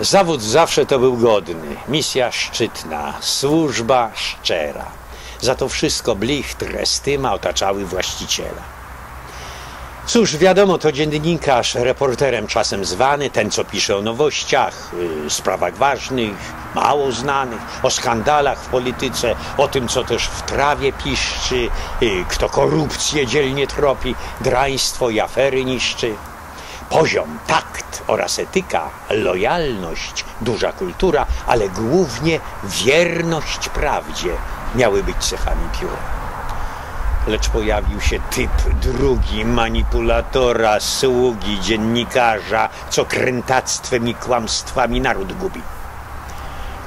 Zawód zawsze to był godny, misja szczytna, służba szczera. Za to wszystko blicht, restyma otaczały właściciela. Cóż, wiadomo, to dziennikarz, reporterem czasem zwany, ten co pisze o nowościach, yy, sprawach ważnych, mało znanych, o skandalach w polityce, o tym co też w trawie piszczy, yy, kto korupcję dzielnie tropi, draństwo i afery niszczy. Poziom, takt oraz etyka, lojalność, duża kultura, ale głównie wierność prawdzie miały być cechami pióra. Lecz pojawił się typ drugi manipulatora, sługi, dziennikarza, co krętactwem i kłamstwami naród gubi.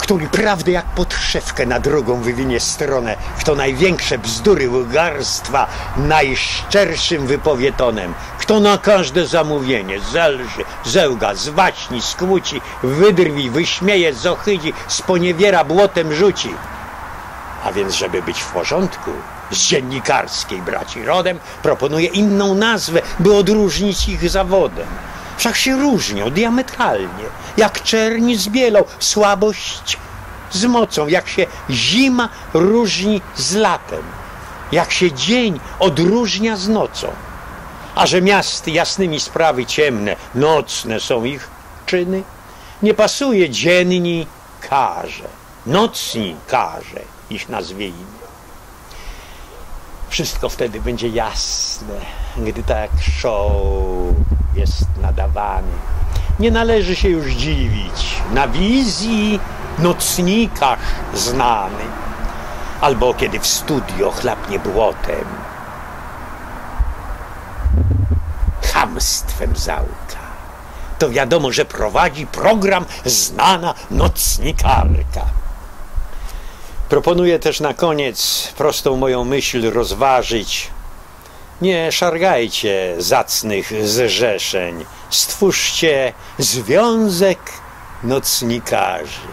Który prawdę jak podszewkę na drugą wywinie stronę, w to największe bzdury łygarstwa najszczerszym wypowie tonem. Kto na każde zamówienie zelży, zełga, zwaśni, skłóci, wydrwi, wyśmieje, zochydzi, sponiewiera, błotem rzuci. A więc, żeby być w porządku, z dziennikarskiej braci rodem, proponuje inną nazwę, by odróżnić ich zawodem. Wszak się różnią diametralnie, jak czerni z bielą, słabość z mocą, jak się zima różni z latem, jak się dzień odróżnia z nocą. A że miasty jasnymi sprawy ciemne, nocne są ich czyny, nie pasuje dzienni karze, nocni karze ich nazwijmy. Wszystko wtedy będzie jasne, gdy tak show jest nadawany. Nie należy się już dziwić na wizji nocnikach znany, albo kiedy w studio chlapnie błotem, chamstwem załka. To wiadomo, że prowadzi program znana nocnikarka. Proponuję też na koniec prostą moją myśl rozważyć. Nie szargajcie zacnych zrzeszeń, stwórzcie związek nocnikarzy.